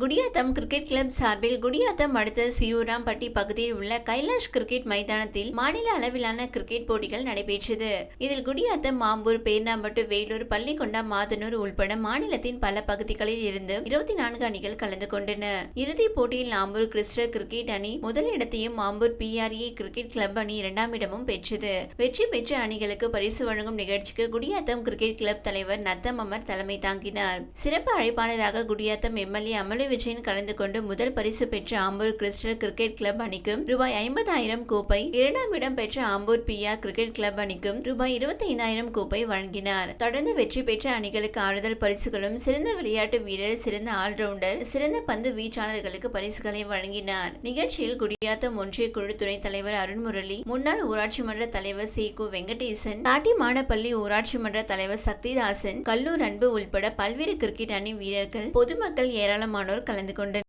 Gudiyatham cricket club சார்பில் குடியாத்தம் அடுத்த சியூராம்பட்டி பகுதியில் உள்ள கைலாஷ் கிரிக்கெட் மைதானத்தில் மாநில அளவிலான கிரிக்கெட் போட்டிகள் நடைபெற்றது. இதில் குடியாத்தம் மாம்பூர் பேர்ணாம்பட்டு வேலூர் பள்ளிக்கொண்டா மாதனூர் உள்பட மாநிலத்தின் பல பகுதிகளில் இருந்து இருபத்தி நான்கு அணிகள் கலந்து கொண்டன. இறுதிப் போட்டியில் ஆம்பூர் கிறிஸ்டல் கிரிக்கெட் அணி முதலிடத்தையும் மாம்பூர் ஆம்பூர் பிஆர்ஏ கிரிக்கெட் கிளப் அணி இரண்டாம் இடமும் பெற்றது. வெற்றி பெற்ற அணிகளுக்கு பரிசு வழங்கும் நிகழ்ச்சிக்கு குடியாத்தம் கிரிக்கெட் கிளப் தலைவர் நத்தம் அமர் தலைமை தாங்கினார். சிறப்பு அழைப்பாளராக குடியாத்தம் எம்எல்ஏ அமலு விஜயன் கலந்து கொண்டு முதல் பரிசு பெற்ற ஆம்பூர் கிறிஸ்டல் கிரிக்கெட் கிளப் அணிக்கும் ரூபாய் ஐம்பதாயிரம் கோப்பை இரண்டாம் இடம் பெற்ற ஆம்பூர் பியா கிரிக்கெட் கிளப் அணிக்கும் ரூபாய் இருபத்தி ஐந்தாயிரம் கோப்பை வழங்கினார். தொடர்ந்து வெற்றி பெற்ற அணிகளுக்கு ஆறுதல் பரிசுகளும் சிறந்த விளையாட்டு வீரர் சிறந்த ஆல்ரவுண்டர் சிறந்த பந்து வீச்சாளர்களுக்கு பரிசுகளை வழங்கினார். நிகழ்ச்சியில் குடியாத்தம் ஒன்றிய குழு துணைத் தலைவர் அருண்முரளி முன்னாள் ஊராட்சி மன்ற தலைவர் சி. கு. வெங்கடேசன் காட்டிமானப்பள்ளி ஊராட்சி மன்ற தலைவர் சக்திதாசன் கல்லூர் அன்பு உள்பட பல்வேறு கிரிக்கெட் அணி வீரர்கள் பொதுமக்கள் ஏராளமானோர் கலந்து கொண்டனர்